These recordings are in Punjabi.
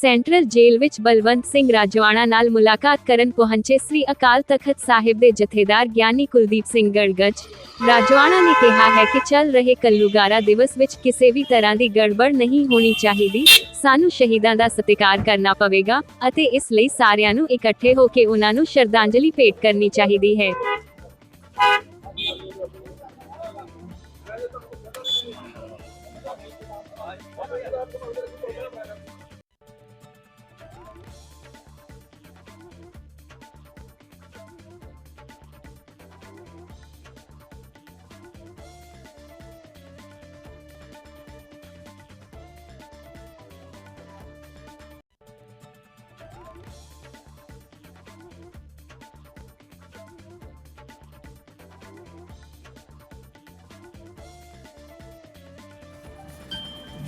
ਸੈਂਟਰਲ ਜੇਲ੍ਹ ਵਿੱਚ ਬਲਵੰਤ ਸਿੰਘ ਰਾਜਵਾਣਾ ਨਾਲ ਮੁਲਾਕਾਤ ਕਰਨ ਪਹੁੰਚੇ ਸ੍ਰੀ ਅਕਾਲ ਤਖਤ ਸਾਹਿਬ ਦੇ ਜਥੇਦਾਰ ਗਿਆਨੀ ਕੁਲਦੀਪ ਸਿੰਘ ਗੜਗੜ ਰਾਜਵਾਨਾ ਨੇ ਕਿਹਾ ਹੈ ਕਿ ਚੱਲ ਰਹੇ ਕੱਲੂਗਾਰਾ ਦਿਵਸ ਵਿੱਚ ਕਿਸੇ ਵੀ ਤਰ੍ਹਾਂ ਦੀ ਗੜਬੜ ਨਹੀਂ ਹੋਣੀ ਚਾਹੀਦੀ। ਸਾਨੂੰ ਸ਼ਹੀਦਾਂ ਦਾ ਸਤਿਕਾਰ ਕਰਨਾ ਪਵੇਗਾ ਅਤੇ ਇਸ ਲਈ ਸਾਰਿਆਂ ਨੂੰ ਇਕੱਠੇ ਹੋ ਕੇ ਉਹਨਾਂ ਨੂੰ ਸ਼ਰਧਾਂਜਲੀ ਭੇਟ ਕਰਨੀ ਚਾਹੀਦੀ ਹੈ।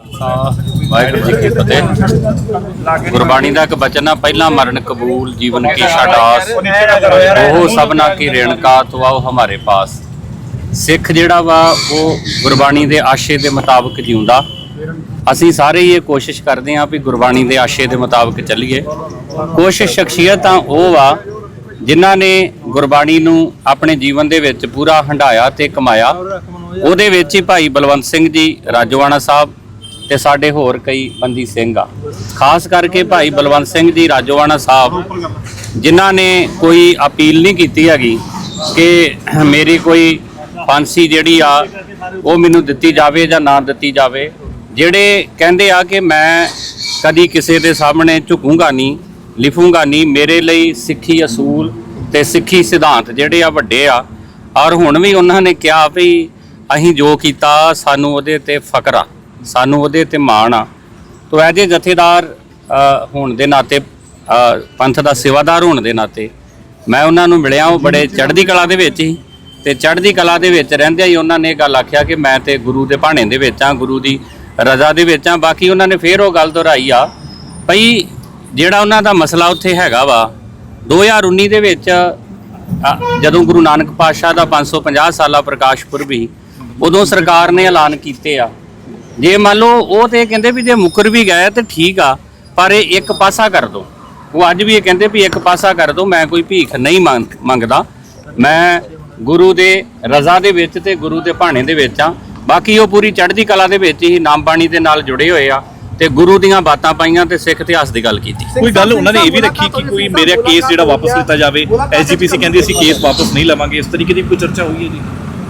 ਵਾਹਿਗੁਰੂ ਜੀ ਕੀ ਫਤਿਹ। ਗੁਰਬਾਣੀ ਦਾ ਇੱਕ ਬਚਨ ਆ, ਪਹਿਲਾਂ ਮਰਨ ਕਬੂਲ, ਜੀਵਨ ਕੀ ਛਾਡਾਸ ਉਹ ਸਭਨਾ ਕੀ ਰੇਣਕਾ ਤਵਾਉ ਹਮਾਰੇ ਪਾਸ। ਸਿੱਖ ਜਿਹੜਾ ਵਾ, ਉਹ ਗੁਰਬਾਣੀ ਦੇ ਆਸ਼ੇ ਦੇ ਮੁਤਾਬਕ ਜਿਉਂਦਾ। ਅਸੀਂ ਸਾਰੇ ਹੀ ਇਹ ਕੋਸ਼ਿਸ਼ ਕਰਦੇ ਹਾਂ ਵੀ ਗੁਰਬਾਣੀ ਦੇ ਆਸ਼ੇ ਦੇ ਮੁਤਾਬਕ ਚੱਲੀਏ। ਕੁਝ ਸ਼ਖਸੀਅਤਾਂ ਉਹ ਵਾ ਜਿਨ੍ਹਾਂ ਨੇ ਗੁਰਬਾਣੀ ਨੂੰ ਆਪਣੇ ਜੀਵਨ ਦੇ ਵਿੱਚ ਪੂਰਾ ਹੰਡਾਇਆ ਤੇ ਕਮਾਇਆ। ਉਹਦੇ ਵਿੱਚ ਹੀ ਭਾਈ ਬਲਵੰਤ ਸਿੰਘ ਜੀ, ਰਾਜੋਆਣਾ ਸਾਹਿਬ ਤੇ ਸਾਡੇ ਹੋਰ ਕਈ ਬੰਦੀ ਸਿੰਘ ਆ। ਖਾਸ ਕਰਕੇ ਭਾਈ ਬਲਵੰਤ ਸਿੰਘ ਜੀ ਰਾਜੋਆਣਾ ਸਾਹਿਬ, ਜਿਨ੍ਹਾਂ ਨੇ ਕੋਈ ਅਪੀਲ ਨਹੀਂ ਕੀਤੀ ਹੈਗੀ ਕਿ ਮੇਰੀ ਕੋਈ ਫਾਂਸੀ ਜਿਹੜੀ ਆ, ਉਹ ਮੈਨੂੰ ਦਿੱਤੀ ਜਾਵੇ ਜਾਂ ਨਾ ਦਿੱਤੀ ਜਾਵੇ। ਜਿਹੜੇ ਕਹਿੰਦੇ ਆ ਕਿ ਮੈਂ ਕਦੀ ਕਿਸੇ ਦੇ ਸਾਹਮਣੇ ਝੁਕੂੰਗਾ ਨਹੀਂ, ਲਿਖੂੰਗਾ ਨਹੀਂ, ਮੇਰੇ ਲਈ ਸਿੱਖੀ ਅਸੂਲ ਤੇ ਸਿੱਖੀ ਸਿਧਾਂਤ ਜਿਹੜੇ ਆ ਵੱਡੇ ਆ। ਔਰ ਹੁਣ ਵੀ ਉਹਨਾਂ ਨੇ ਕਿਹਾ ਵੀ ਅਸੀਂ ਜੋ ਕੀਤਾ, ਸਾਨੂੰ ਉਹਦੇ ਤੇ ਫਕਰ ਆ। ਸਾਨੂੰ ਉਹਦੇ ਤੇ ਮਾਣ ਆ। ਤੋ ਐਜੇ ਜਥੇਦਾਰ ਹੋਣ ਦੇ ਨਾਤੇ ਪੰਥ ਦਾ ਸੇਵਾਦਾਰ ਹੋਣ ਦੇ ਨਾਤੇ, ਮੈਂ ਉਹਨਾਂ ਨੂੰ ਮਿਲਿਆ, ਉਹ ਬੜੇ ਚੜ੍ਹਦੀ ਕਲਾ ਦੇ ਵਿੱਚ ਹੀ ਤੇ ਚੜ੍ਹਦੀ ਕਲਾ ਦੇ ਵਿੱਚ ਰਹਿੰਦਿਆਂ ਹੀ ਉਹਨਾਂ ਨੇ ਇਹ ਗੱਲ ਆਖਿਆ ਕਿ ਮੈਂ ਤੇ ਗੁਰੂ ਦੇ ਭਾਣੇ ਦੇ ਵਿੱਚ ਆ ਗੁਰੂ ਦੀ ਰਜ਼ਾ ਦੇ ਵਿੱਚ ਆ ਬਾਕੀ ਉਹਨਾਂ ਨੇ ਫੇਰ ਉਹ ਗੱਲ ਦੁਹਰਾਈ ਆ, ਭਈ ਜਿਹੜਾ ਉਹਨਾਂ ਦਾ ਮਸਲਾ ਉੱਥੇ ਹੈਗਾ ਵਾ 2019 ਦੇ ਵਿੱਚ ਜਦੋਂ ਗੁਰੂ ਨਾਨਕ ਪਾਤਸ਼ਾਹ ਦਾ 550 ਸਾਲਾ ਪ੍ਰਕਾਸ਼ ਪੁਰਬ ਸੀ, ਉਦੋਂ ਸਰਕਾਰ ਨੇ ਐਲਾਨ ਕੀਤੇ ਆ। ਜੇ ਮੰਨ ਲਓ ਉਹ ਤੇ ਕਹਿੰਦੇ ਵੀ ਜੇ ਮੁਕਰ ਵੀ ਗਏ ਤੇ ਠੀਕ ਆ ਪਰ ਇਹ ਇੱਕ ਪਾਸਾ ਕਰ ਦੋ। ਉਹ ਅੱਜ ਵੀ ਇਹ ਕਹਿੰਦੇ ਵੀ ਇੱਕ ਪਾਸਾ ਕਰ ਦੋ ਮੈਂ ਕੋਈ ਭੀਖ ਨਹੀਂ ਮੰਗ- ਮੰਗਦਾ। ਮੈਂ ਗੁਰੂ ਦੇ ਰਜ਼ਾ ਦੇ ਵਿੱਚ ਤੇ ਗੁਰੂ ਦੇ ਭਾਣੇ ਦੇ ਵਿੱਚ ਆ। ਬਾਕੀ ਉਹ ਪੂਰੀ ਚੜ੍ਹਦੀ ਕਲਾ ਦੇ ਵਿੱਚ ਹੀ ਨਾਮ ਬਾਣੀ ਦੇ ਨਾਲ ਜੁੜੇ ਹੋਏ ਆ ਤੇ ਗੁਰੂ ਦੀਆਂ ਬਾਤਾਂ ਪਾਈਆਂ ਤੇ ਸਿੱਖ ਇਤਿਹਾਸ ਦੀ ਗੱਲ ਕੀਤੀ। ਕੋਈ ਗੱਲ ਉਹਨਾਂ ਨੇ ਇਹ ਵੀ ਰੱਖੀ ਕਿ ਕੋਈ ਮੇਰਾ ਕੇਸ ਜਿਹੜਾ ਵਾਪਸ ਲਿੱਤਾ ਜਾਵੇ। ਐਸਜੀਪੀਸੀ ਕਹਿੰਦੀ ਅਸੀਂ ਕੇਸ ਵਾਪਸ ਨਹੀਂ ਲਵਾਂਗੇ। ਇਸ ਤਰੀਕੇ ਦੀ ਕੋਈ ਚਰਚਾ ਹੋਈ ਹੈ ਜੀ?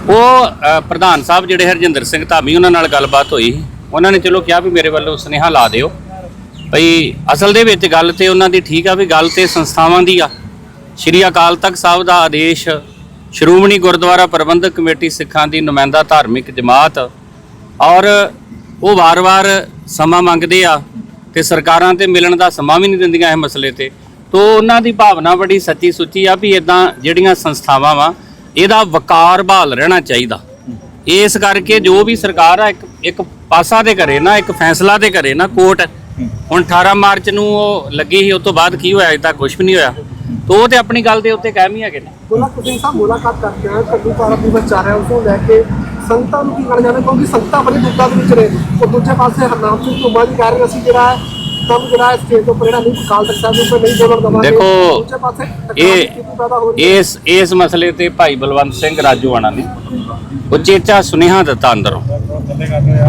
ਉਹ ਅ, ਪ੍ਰਧਾਨ ਸਾਹਿਬ ਜਿਹੜੇ ਹਰਜਿੰਦਰ ਸਿੰਘ ਧਾਮੀ ਉਹਨਾਂ ਨਾਲ ਗੱਲਬਾਤ ਹੋਈ। ਉਹਨਾਂ ਨੇ ਚਲੋ ਕਿਹਾ ਵੀ ਮੇਰੇ ਵੱਲੋਂ ਸੁਨੇਹਾ ਲਾ ਦਿਓ। ਭਈ ਅਸਲ ਦੇ ਵਿੱਚ ਗੱਲ ਤੇ ਉਹਨਾਂ ਦੀ ਠੀਕ ਆ ਵੀ ਗੱਲ ਤੇ ਸੰਸਥਾਵਾਂ ਦੀ ਆ। ਸ਼੍ਰੀ ਅਕਾਲ ਤਖਤ ਸਾਹਿਬ ਦਾ ਆਦੇਸ਼ ਸ਼੍ਰੋਮਣੀ ਗੁਰਦੁਆਰਾ ਪ੍ਰਬੰਧਕ ਕਮੇਟੀ ਸਿੱਖਾਂ ਦੀ ਨੁਮਾਇੰਦਾ ਧਾਰਮਿਕ ਜਮਾਤ ਔਰ ਉਹ ਵਾਰ-ਵਾਰ ਸਮਾਂ ਮੰਗਦੇ ਆ ਤੇ ਸਰਕਾਰਾਂ ਤੇ ਮਿਲਣ ਦਾ ਸਮਾਂ ਵੀ ਨਹੀਂ ਦਿੰਦੀਆਂ ਇਹ ਮਸਲੇ ਤੇ। ਤੋ ਉਹਨਾਂ ਦੀ ਭਾਵਨਾ ਬੜੀ ਸੱਚੀ ਸੁੱਚੀ ਆ ਵੀ ਇਦਾਂ ਜਿਹੜੀਆਂ ਸੰਸਥਾਵਾਂ ਵਾ ਇਹਦਾ ਵਕਾਰ ਬਹਾਲ ਰਹਿਣਾ ਚਾਹੀਦਾ। ਇਸ ਕਰਕੇ ਜੋ ਵੀ ਸਰਕਾਰ ਆ, ਇੱਕ ਇੱਕ ਪਾਸਾ ਤੇ ਕਰੇ ਨਾ, ਇੱਕ ਫੈਸਲਾ ਤੇ ਕਰੇ ਨਾ ਕੋਰਟ, ਹੁਣ 18 ਮਾਰਚ ਨੂੰ ਉਹ ਲੱਗੀ ਸੀ, ਉਸ ਤੋਂ ਬਾਅਦ ਕੀ ਹੋਇਆ, ਅਜੇ ਤੱਕ ਕੁਝ ਵੀ ਨਹੀਂ ਹੋਇਆ। ਤੋ ਉਹ ਤੇ ਆਪਣੀ ਗੱਲ ਦੇ ਉੱਤੇ ਕਾਇਮ ਹੀ ਹੈਗੇ ਨੇ। ਮੁਲਾਕਾਤ ਸਿੰਘ ਸਾਹਿਬ, ਮੁਲਾਕਾਤ ਕਰਕੇ ਆਏ ਕੱਲੂ ਪਾਰਾ ਦਿਵਸ ਚੱਲ ਉਸ ਨੂੰ ਲੈ ਕੇ ਸੰਗਤਾਂ ਨੂੰ ਕੀ ਕਹਿਣਾ ਚਾਹੁੰਦੇ? ਕਿਉਂਕਿ ਸੰਗਤਾਂ ਬੜੀ ਦੁੱਖਾਂ ਦੇ ਵਿੱਚ ਰਹੇ ਉਹ ਦੂਜੇ ਪਾਸੇ ਹਰਨਾਮ ਸਿੰਘ ਧੁੰਮਾ ਜੀ ਕਹਿ ਰਹੇ ਅਸੀਂ ਜਿਹੜਾ ਕੰਮ ਜਿਹੜਾ ਹੈ ਸਟੇਜ ਤੋਂ ਪਰੇੜਾ ਨਹੀਂ ਕਾਲ ਤੱਕ ਸਾਹਿਬ ਉੱਪਰ ਨਹੀਂ ਬੋਲਣ ਦਵਾਂਗੇ ਦੇਖੋ, ਦੂਜੇ ਪਾਸੇ ਇਹ ਇਸ ਇਸ ਮਸਲੇ ਤੇ ਭਾਈ ਬਲਵੰਤ ਸਿੰਘ ਰਾਜੋਆਣਾ ਨੇ ਉਚੇਚਾ ਸੁਨੇਹਾ ਦਿੱਤਾ ਅੰਦਰੋਂ।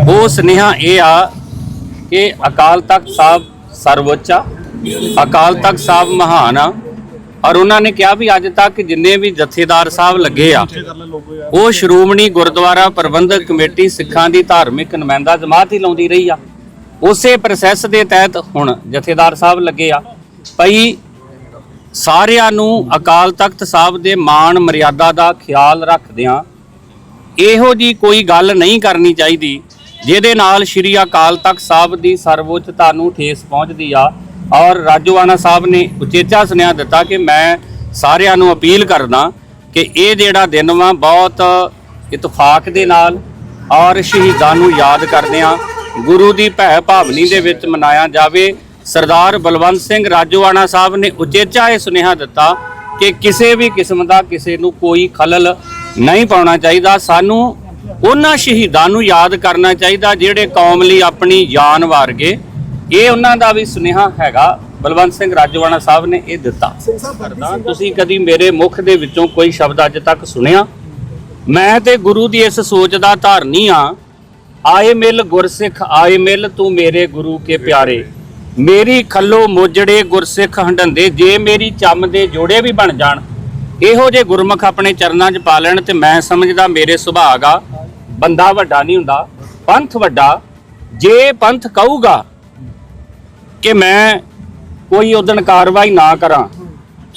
ਉਹ ਸੁਨੇਹਾ ਇਹ ਆ ਕਿ ਅਕਾਲ ਤਖਤ ਸਾਹਿਬ ਸਰਵਉੱਚ ਆ ਅਕਾਲ ਤਖਤ ਸਾਹਿਬ ਮਹਾਨ ਆ ਔਰ ਉਹਨਾਂ ਨੇ ਕਿਹਾ ਵੀ ਅੱਜ ਤੱਕ ਜਿੰਨੇ ਵੀ ਜਥੇਦਾਰ ਸਾਹਿਬ ਲੱਗੇ ਆ ਉਹ ਸ਼੍ਰੋਮਣੀ ਗੁਰਦੁਆਰਾ ਪ੍ਰਬੰਧਕ ਕਮੇਟੀ ਸਿੱਖਾਂ ਦੀ ਧਾਰਮਿਕ ਨੁਮਾਇੰਦਾ ਜਮਾਤ ਹੀ ਲਾਉਂਦੀ ਰਹੀ ਆ। ਉਸੇ ਪ੍ਰੋਸੈਸ ਦੇ ਤਹਿਤ ਹੁਣ ਜਥੇਦਾਰ ਸਾਹਿਬ ਲੱਗੇ ਆ। ਭਾਈ ਸਾਰਿਆਂ ਨੂੰ ਅਕਾਲ ਤਖਤ ਸਾਹਿਬ ਦੇ ਮਾਣ ਮਰਿਆਦਾ ਦਾ ਖਿਆਲ ਰੱਖਦਿਆਂ ਇਹੋ ਜੀ ਕੋਈ ਗੱਲ ਨਹੀਂ ਕਰਨੀ ਚਾਹੀਦੀ, ਜਿਹਦੇ ਨਾਲ ਸ਼੍ਰੀ ਅਕਾਲ ਤਖਤ ਸਾਹਿਬ ਦੀ ਸਰਵਉੱਚਤਾ ਨੂੰ ਠੇਸ ਪਹੁੰਚਦੀ ਆ। ਔਰ ਰਾਜੋਆਣਾ ਸਾਹਿਬ ਨੇ ਉਚੇਚਾ ਸੁਨੇਹਾ ਦਿੱਤਾ ਕਿ ਮੈਂ ਸਾਰਿਆਂ ਨੂੰ ਅਪੀਲ ਕਰਦਾ ਕਿ ਇਹ ਜਿਹੜਾ ਦਿਨ ਵਾ ਬਹੁਤ ਇਤਫਾਕ ਦੇ ਨਾਲ ਔਰ ਸ਼ਹੀਦਾਂ ਨੂੰ ਯਾਦ ਕਰਦਿਆਂ ਗੁਰੂ ਦੀ ਭੈ ਭਾਵਨੀ ਦੇ ਵਿੱਚ ਮਨਾਇਆ ਜਾਵੇ। ਸਰਦਾਰ ਬਲਵੰਤ ਸਿੰਘ ਰਾਜੋਆਣਾ ਸਾਹਿਬ ਨੇ ਉਚੇਚਾ ਇਹ ਸੁਨੇਹਾ ਦਿੱਤਾ ਕਿ ਕਿਸੇ ਵੀ ਕਿਸਮ ਦਾ ਕਿਸੇ ਨੂੰ ਕੋਈ ਖਲਲ ਨਹੀਂ ਪਾਉਣਾ ਚਾਹੀਦਾ। ਸਾਨੂੰ ਉਹਨਾਂ ਸ਼ਹੀਦਾਂ ਨੂੰ ਯਾਦ ਕਰਨਾ ਚਾਹੀਦਾ ਜਿਹੜੇ ਕੌਮ ਲਈ ਆਪਣੀ ਜਾਨ ਵਾਰ ਗਏ ਇਹ ਉਹਨਾਂ ਦਾ ਵੀ ਸੁਨੇਹਾ ਹੈਗਾ। ਬਲਵੰਤ ਸਿੰਘ ਰਾਜੋਆਣਾ ਸਾਹਿਬ ਨੇ ਇਹ ਦਿੱਤਾ। ਤੁਸੀਂ ਕਦੀ ਮੇਰੇ ਮੁਖ ਦੇ ਵਿੱਚੋਂ ਕੋਈ ਸ਼ਬਦ ਅੱਜ ਤੱਕ ਸੁਣਿਆ? ਮੈਂ ਤੇ ਗੁਰੂ ਦੀ ਇਸ ਸੋਚ ਦਾ ਧਾਰਨੀ ਆ ਆਏ ਮਿਲ ਗੁਰਸਿੱਖ, ਆਏ ਮਿਲ ਤੂੰ ਮੇਰੇ ਗੁਰੂ ਕੇ ਪਿਆਰੇ। ਮੇਰੀ ਖੱਲੋ ਮੋਜੜੇ ਗੁਰਸਿੱਖ ਹੰਡੰਦੇ ਜੇ ਮੇਰੀ ਚੰਮ ਦੇ ਜੋੜੇ ਵੀ ਬਣ ਜਾਣ। ਇਹੋ ਜੇ ਗੁਰਮੁਖ ਆਪਣੇ ਚਰਨਾਂ 'ਚ ਪਾ ਲੈਣ ਤੇ ਮੈਂ ਸਮਝਦਾ ਮੇਰੇ ਸੁਭਾਗ ਆ। ਬੰਦਾ ਵੱਡਾ ਨਹੀਂ ਹੁੰਦਾ, ਪੰਥ ਵੱਡਾ। ਜੇ ਪੰਥ ਕਹੂਗਾ ਕਿ ਮੈਂ ਕੋਈ ਉਦਣ ਕਾਰਵਾਈ ਨਾ ਕਰਾਂ,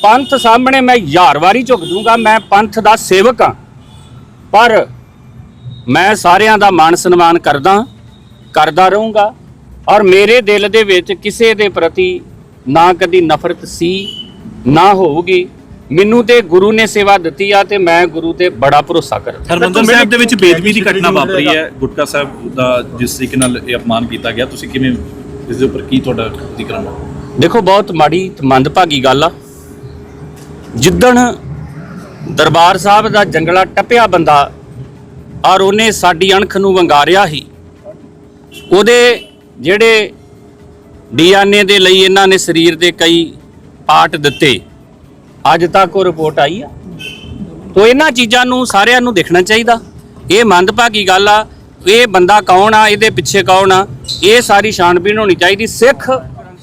ਪੰਥ ਸਾਹਮਣੇ ਮੈਂ ਹਜ਼ਾਰ ਵਾਰੀ ਝੁਕ ਦੂੰਗਾ ਮੈਂ ਪੰਥ ਦਾ ਸੇਵਕ ਹਾਂ ਪਰ ਮੈਂ ਸਾਰਿਆਂ ਦਾ ਮਾਣ ਸਨਮਾਨ ਕਰਦਾ ਕਰਦਾ ਰਹੂੰਗਾ ਔਰ ਮੇਰੇ ਦਿਲ ਦੇ ਵਿੱਚ ਕਿਸੇ ਦੇ ਪ੍ਰਤੀ ਨਾ ਕਦੀ ਨਫ਼ਰਤ ਸੀ ਨਾ ਹੋਊਗੀ। ਮੈਨੂੰ ਤੇ ਗੁਰੂ ਨੇ ਸੇਵਾ ਦਿੱਤੀ ਆ ਤੇ ਮੈਂ ਗੁਰੂ ਤੇ ਬੜਾ ਭਰੋਸਾ ਕਰਦਾ। ਹਰਮੰਦਰ ਸਾਹਿਬ ਦੇ ਵਿੱਚ ਬੇਦਬੀ ਦੀ ਘਟਨਾ ਵਾਪਰੀ ਹੈ ਗੁਟਕਾ ਸਾਹਿਬ ਦਾ ਜਿਸ ਤਰੀਕੇ ਨਾਲ ਇਹ ਅਪਮਾਨ ਕੀਤਾ ਗਿਆ ਤੁਸੀਂ ਕਿਵੇਂ ਇਸ ਦੇ ਉੱਪਰ ਕੀ ਤੁਹਾਡਾ ਹੈ? ਦੇਖੋ ਬਹੁਤ ਮਾੜੀ ਤੇ ਮੰਦਭਾਗੀ ਗੱਲ ਆ। ਜਿੱਦਣ ਦਰਬਾਰ ਸਾਹਿਬ ਦਾ ਜੰਗਲਾ ਟੱਪਿਆ ਬੰਦਾ ਔਰ ਉਹਨੇ ਸਾਡੀ ਅਣਖ ਨੂੰ ਵੰਗਾਰਿਆ ਹੀ। ਉਹਦੇ ਜਿਹੜੇ ਡੀਐਨਏ ਦੇ ਲਈ ਇਹਨਾਂ ਨੇ ਸਰੀਰ ਦੇ ਕਈ ਪਾਰਟ ਦਿੱਤੇ, ਅੱਜ ਤੱਕ ਉਹ ਰਿਪੋਰਟ ਆਈ ਆ। ਤੋ ਇਹਨਾਂ ਚੀਜ਼ਾਂ ਨੂੰ ਸਾਰਿਆਂ ਨੂੰ ਦੇਖਣਾ ਚਾਹੀਦਾ। ਇਹ ਮੰਦਭਾਗੀ ਗੱਲ ਆ, ਇਹ ਬੰਦਾ ਕੌਣ ਆ, ਇਹਦੇ ਪਿੱਛੇ ਕੌਣ ਆ, ਇਹ ਸਾਰੀ ਛਾਣਬੀਣ ਹੋਣੀ ਚਾਹੀਦੀ। ਸਿੱਖ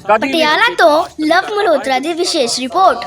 ਪਟਿਆਲਾ ਤੋਂ ਲਵ ਮਲਹੋਤਰਾ ਦੀ ਵਿਸ਼ੇਸ਼ ਰਿਪੋਰਟ।